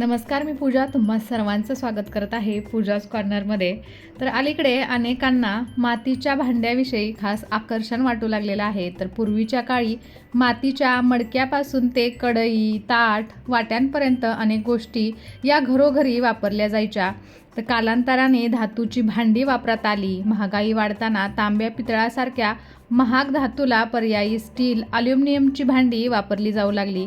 नमस्कार मी पूजा. तुम्हा सर्वांचं स्वागत करत आहे पूजाज कॉर्नरमध्ये तर अलीकडे अनेकांना मातीच्या भांड्याविषयी खास आकर्षण वाटू लागलेलं आहे. तर पूर्वीच्या काळी मातीच्या मडक्यापासून ते कढई ताट वाट्यांपर्यंत अनेक गोष्टी या घरोघरी वापरल्या जायच्या. तर कालांतराने धातूची भांडी वापरात आली. महागाई वाढताना तांब्या पितळासारख्या महाग धातूला पर्यायी स्टील अल्युमिनियमची भांडी वापरली जाऊ लागली.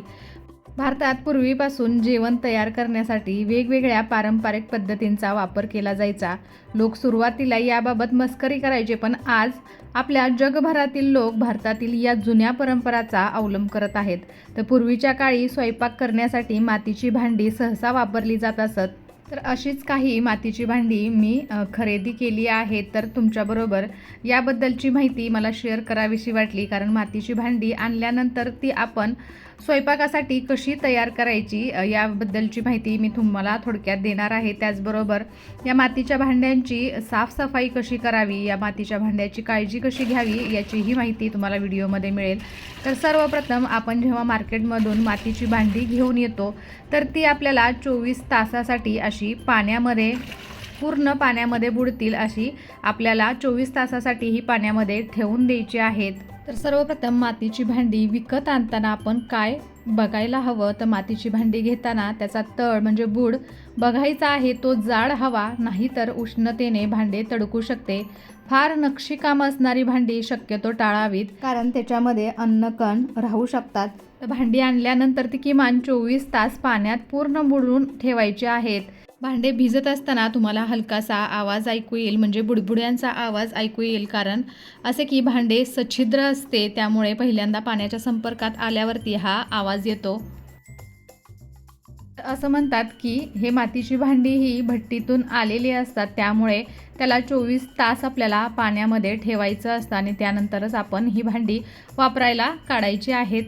भारतात पूर्वीपासून जेवण तयार करण्यासाठी वेगवेगळ्या पारंपरिक पद्धतींचा वापर केला जायचा. लोक सुरुवातीला याबाबत मस्करी करायचे पण आज आपल्या जगभरातील लोक भारतातील या जुन्या परंपराचा अवलंब करत आहेत. तर पूर्वीच्या काळी स्वयंपाक करण्यासाठी मातीची भांडी सहसा वापरली जात असत. तर अशीच काही मातीची भांडी मी खरेदी केली आहे तर तुमच्याबरोबर याबद्दलची माहिती मला शेअर करावीशी वाटली कारण मातीची भांडी आणल्यानंतर ती आपण स्वयंपाकासाठी कशी तयार करायची याबद्दलची माहिती मी तुम्हाला थोडक्यात देणार आहे. त्याचबरोबर या मातीच्या भांड्यांची साफसफाई कशी करावी या मातीच्या भांड्याची काळजी कशी घ्यावी याचीही माहिती तुम्हाला व्हिडिओमध्ये मिळेल. तर सर्वप्रथम आपण जेव्हा मार्केटमधून मातीची भांडी घेऊन येतो तर ती आपल्याला चोवीस तासासाठी अशी पाण्यामध्ये पूर्ण पाण्यामध्ये बुडतील अशी आपल्याला चोवीस तासासाठी ही पाण्यामध्ये ठेवून द्यायची आहेत. तर सर्वप्रथम मातीची भांडी विकत आणताना आपण काय बघायला हवं? तर मातीची भांडी घेताना त्याचा तळ म्हणजे बुड बघायचा आहे तो जाड हवा नाहीतर उष्णतेने भांडे तडकू शकते. फार नक्षीकाम असणारी भांडी शक्यतो टाळावीत. कारण त्याच्यामध्ये अन्नकण राहू शकतात. तर भांडी आणल्यानंतर ती किमान चोवीस तास पाण्यात पूर्ण बुडवून ठेवायची आहेत. भांडे भिजत असताना तुम्हाला हलकासा आवाज ऐकू येईल म्हणजे बुडबुड्यांचा आवाज ऐकू येईल. कारण असे की भांडे सच्छिद्र असते त्यामुळे पहिल्यांदा पाण्याच्या संपर्कात आल्यावरती हा आवाज येतो. असं म्हणतात की हे मातीची भांडी ही भट्टीतून आलेली असतात त्यामुळे त्याला चोवीस तास आपल्याला पाण्यामध्ये ठेवायचं असतं आणि त्यानंतरच आपण ही भांडी वापरायला काढायची आहेत.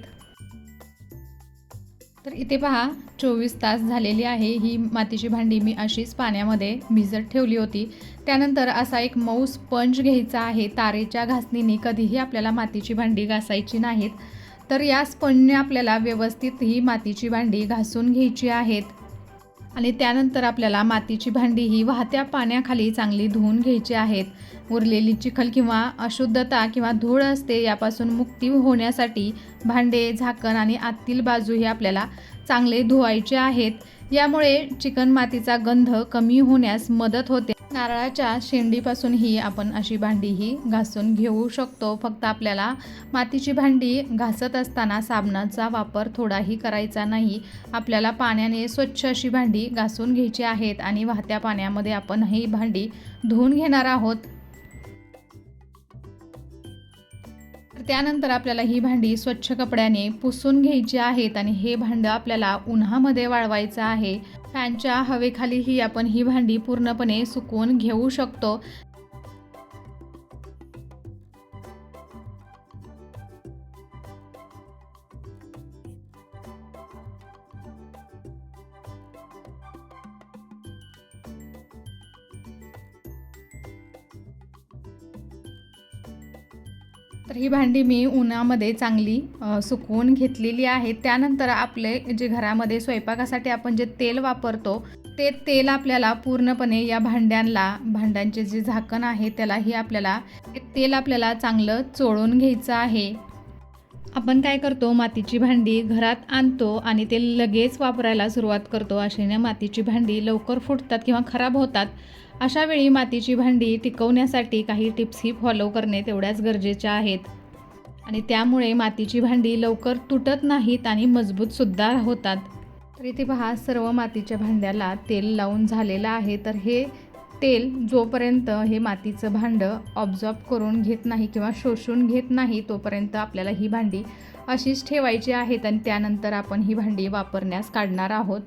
तर इथे पहा चोवीस तास झालेली आहे. ही मातीची भांडी मी अशीच पाण्यामध्ये भिजत ठेवली होती. त्यानंतर असा एक मऊ स्पंज घ्यायचा आहे. तारेच्या घासणीने कधीही आपल्याला मातीची भांडी घासायची नाहीत. तर या स्पंजने आपल्याला व्यवस्थित ही मातीची भांडी घासून घ्यायची आहेत. आणि त्यानंतर आपल्याला मातीची भांडी ही वाहत्या पाण्याखाली चांगली धुवून घ्यायची आहेत. उरलेली चिखल किंवा अशुद्धता किंवा धूळ असते यापासून मुक्ती होण्यासाठी भांडे झाकण आणि आतील बाजू ही आपल्याला चांगले धुवायचे आहेत. यामुळे चिकन मातीचा गंध कमी होण्यास मदत होते. नारळाच्या शेंडीपासूनही आपण अशी भांडी ही घासून घेऊ शकतो. फक्त आपल्याला मातीची भांडी घासत असताना साबणाचा वापर थोडाही करायचा नाही. आपल्याला पाण्याने स्वच्छ अशी भांडी घासून घ्यायची आहेत आणि वाहत्या पाण्यामध्ये आपण ही भांडी धुवून घेणार आहोत. त्यानंतर आपल्याला ही भांडी स्वच्छ कपड्याने पुसून घ्यायची आहेत आणि हे भांडं आपल्याला उन्हामध्ये वाळवायचं आहे. फॅनच्या हवेखाली ही आपण ही भांडी पूर्णपणे सुकवून घेऊ शकतो. तर ही भांडी मी उन्हामध्ये चांगली सुकवून घेतलेली आहे त्यानंतर आपले जे घरामध्ये स्वयंपाकासाठी आपण जे तेल वापरतो ते तेल आपल्याला पूर्णपणे या भांड्यांना भांड्यांचे जे झाकण आहे त्यालाही आपल्याला ते तेल आपल्याला चांगलं चोळून घ्यायचं आहे. आपण काय करतो मातीची भांडी घरात आणतो आणि ते लगेच वापरायला सुरुवात करतो. अशाने मातीची भांडी लवकर फुटतात किंवा खराब होतात. अशा वेळी मातीची भांडी टिकवण्यासाठी काही टिप्सही फॉलो करणे तेवढ्याच गरजेच्या आहेत. आणि त्यामुळे मातीची भांडी लवकर तुटत नाहीत आणि मजबूतसुद्धा होतात. तर इथे पहा सर्व मातीच्या भांड्याला तेल लावून झालेलं आहे तर हे तेल जोपर्यंत हे मातीचं भांडं ऑब्झॉर्ब करून घेत नाही किंवा शोषून घेत नाही तोपर्यंत आपल्याला ही भांडी अशीच ठेवायची आहेत आणि त्यानंतर आपण ही भांडी वापरण्यास काढणार आहोत.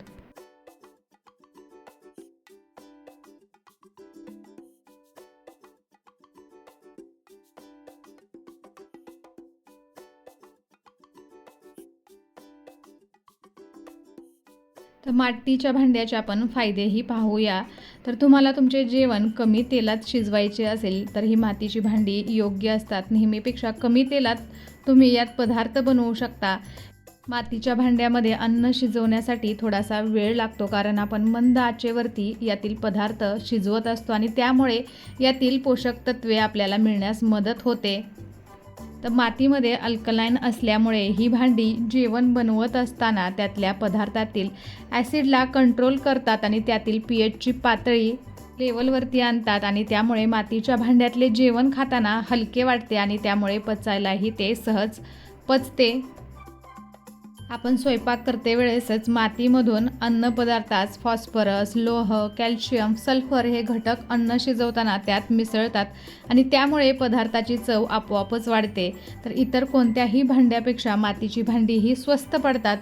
तर मातीच्या भांड्याचे आपण फायदेही पाहूया. तर तुम्हाला तुमचे जेवण कमी तेलात शिजवायचे असेल तर ही मातीची भांडी योग्य असतात. नेहमीपेक्षा कमी तेलात तुम्ही यात पदार्थ बनवू शकता. मातीच्या भांड्यामध्ये अन्न शिजवण्यासाठी थोडासा वेळ लागतो कारण आपण मंद आचेवरती यातील पदार्थ शिजवत असतो आणि त्यामुळे यातील पोषक तत्वे आपल्याला मिळण्यास मदत होते. तर मातीमध्ये अल्कलाईन असल्यामुळे ही भांडी जेवण बनवत असताना त्यातल्या पदार्थातील ॲसिडला कंट्रोल करतात आणि त्यातील पी एचची पातळी लेवलवरती आणतात आणि त्यामुळे मातीच्या भांड्यातले जेवण खाताना हलके वाटते आणि त्यामुळे पचायलाही ते सहज पचते. आपण स्वयंपाक करते वेळेसच मातीमधून अन्नपदार्थात फॉस्फरस लोह कॅल्शियम सल्फर हे घटक अन्न शिजवताना त्यात मिसळतात आणि त्यामुळे पदार्थाची चव आपोआपच वाढते. तर इतर कोणत्याही भांड्यापेक्षा मातीची भांडी ही स्वस्त पडतात.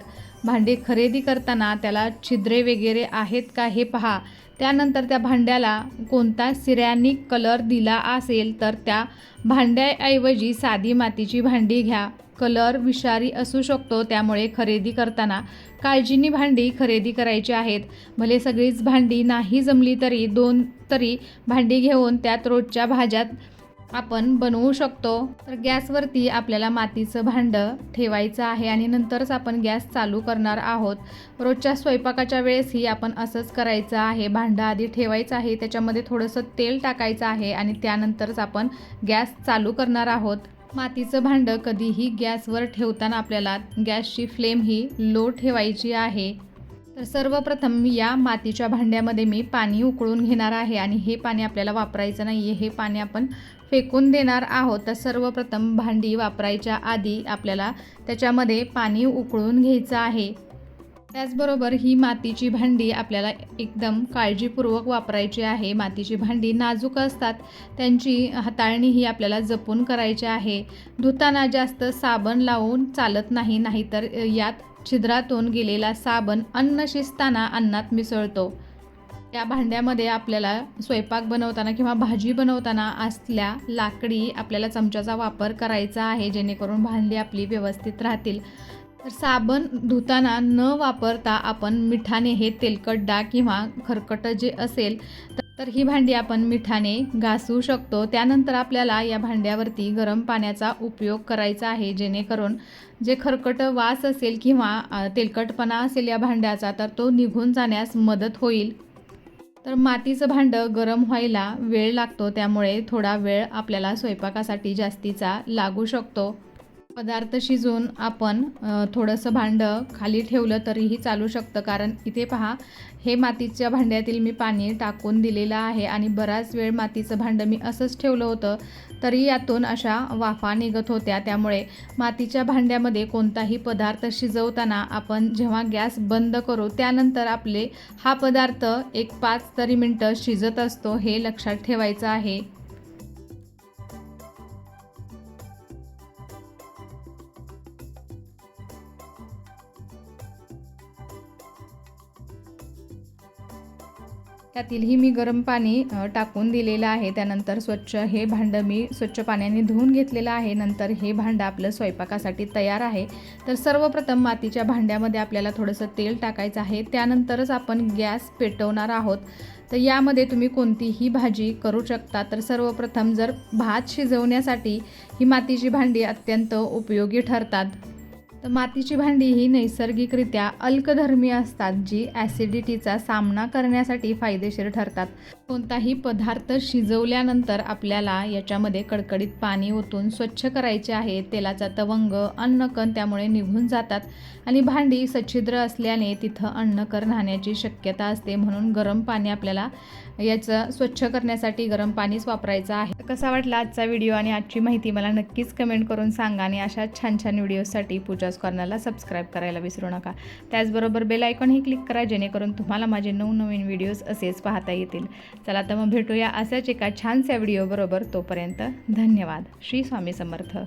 भांडी खरेदी करताना त्याला छिद्रे वगैरे आहेत का हे पहा. त्यानंतर त्या भांड्याला कोणता सिरॅनिक कलर दिला असेल तर त्या भांड्याऐवजी साधी मातीची भांडी घ्या. कलर विषारी असू शकतो त्यामुळे खरेदी करताना काळजीनी भांडी खरेदी करायची आहेत. भले सगळीच भांडी नाही जमली तरी दोन तरी भांडी घेऊन त्यात रोजच्या भाज्यात आपण बनवू शकतो. तर गॅसवरती आपल्याला मातीचं भांडं ठेवायचं आहे आणि नंतरच आपण गॅस चालू करणार आहोत. रोजच्या स्वयंपाकाच्या वेळेसही आपण असंच करायचं आहे. भांडं आधी ठेवायचं आहे त्याच्यामध्ये थोडंसं तेल टाकायचं आहे आणि त्यानंतरच आपण गॅस चालू करणार आहोत. मातीचं भांडं कधीही गॅसवर ठेवताना आपल्याला गॅसची फ्लेम ही लो ठेवायची आहे. तर सर्वप्रथम या मातीच्या भांड्यामध्ये मी पाणी उकळून घेणार आहे आणि हे पाणी आपल्याला वापरायचं नाही आहे हे पाणी आपण फेकून देणार आहोत. तर सर्वप्रथम भांडी वापरायच्या आधी आपल्याला त्याच्यामध्ये पाणी उकळून घ्यायचं आहे. त्याचबरोबर ही मातीची भांडी आपल्याला एकदम काळजीपूर्वक वापरायची आहे. मातीची भांडी नाजूक असतात. त्यांची हाताळणी ही आपल्याला जपून करायची आहे. धुताना जास्त साबण लावून चालत नाही नाहीतर यात छिद्रातून गेलेला साबण अन्न शिजताना अन्नात मिसळतो. त्या भांड्यामध्ये आपल्याला स्वयंपाक बनवताना किंवा भाजी बनवताना असल्या लाकडी आपल्याला चमच्याचा वापर करायचा आहे जेणेकरून भांडी आपली व्यवस्थित राहतील. तर साबण धुताना न वापरता आपण मिठाने हे तेलकट डाग किंवा खरकट जे असेल तर ही भांडी आपण मिठाने घासू शकतो. त्यानंतर आपल्याला या भांड्यावरती गरम पाण्याचा उपयोग करायचा आहे. जेणेकरून जे खरकट वास असेल किंवा तेलकटपणा असेल या भांड्याचा तर तो निघून जाण्यास मदत होईल. तर मातीचं भांडं गरम व्हायला वेळ लागतो. त्यामुळे थोडा वेळ आपल्याला स्वयंपाकासाठी जास्तीचा लागू शकतो. पदार्थ शिजवून आपण थोडंसं भांडं खाली ठेवलं तरीही चालू शकतं. कारण इथे पहा हे मातीच्या भांड्यातील मी पाणी टाकून दिलेलं आहे आणि बराच वेळ मातीचं भांडं मी असंच ठेवलं होतं तरी यातून अशा वाफा निघत होत्या. त्यामुळे मातीच्या भांड्यामध्ये कोणताही पदार्थ शिजवताना आपण जेव्हा गॅस बंद करू त्यानंतर आपले हा पदार्थ एक पाच तरी मिनटं शिजत असतो हे लक्षात ठेवायचं आहे. त्यातीलही मी गरम पाणी टाकून दिलेलं आहे. त्यानंतर स्वच्छ हे भांडं मी स्वच्छ पाण्याने धुवून घेतलेलं आहे. नंतर हे भांडं आपलं स्वयंपाकासाठी तयार आहे. तर सर्वप्रथम मातीच्या भांड्यामध्ये आपल्याला थोडंसं तेल टाकायचं आहे. त्यानंतरच आपण गॅस पेटवणार आहोत. तर यामध्ये तुम्ही कोणतीही भाजी करू शकता. तर सर्वप्रथम जर भात शिजवण्यासाठी ही मातीची भांडी अत्यंत उपयोगी ठरतात. तर मातीची भांडी ही नैसर्गिकरित्या अल्कधर्मी असतात जी ॲसिडिटीचा सामना करण्यासाठी फायदेशीर ठरतात. कोणताही पदार्थ शिजवल्यानंतर आपल्याला याच्यामध्ये कडकडीत पाणी ओतून स्वच्छ करायचे आहे. तेलाचा तवंग अन्नकण त्यामुळे निघून जातात आणि भांडी सच्छिद्र असल्याने तिथं अन्नकण राहण्याची शक्यता असते. म्हणून गरम पाणी आपल्याला याचं स्वच्छ करण्यासाठी गरम पाणीच वापरायचं आहे. कसा वाटला आजचा व्हिडिओ आणि आजची माहिती मला नक्कीच कमेंट करून सांगा आणि अशा छान छान व्हिडिओसाठी पूजाच कॉर्नरला सबस्क्राईब करायला विसरू नका. त्याचबरोबर बेल आयकॉनही क्लिक करा जेणेकरून तुम्हाला माझे नवनवीन व्हिडिओज असेच पाहता येतील. चला तर मग भेटूया अशाच एका छानशा व्हिडिओबरोबर. तोपर्यंत धन्यवाद. श्री स्वामी समर्थ.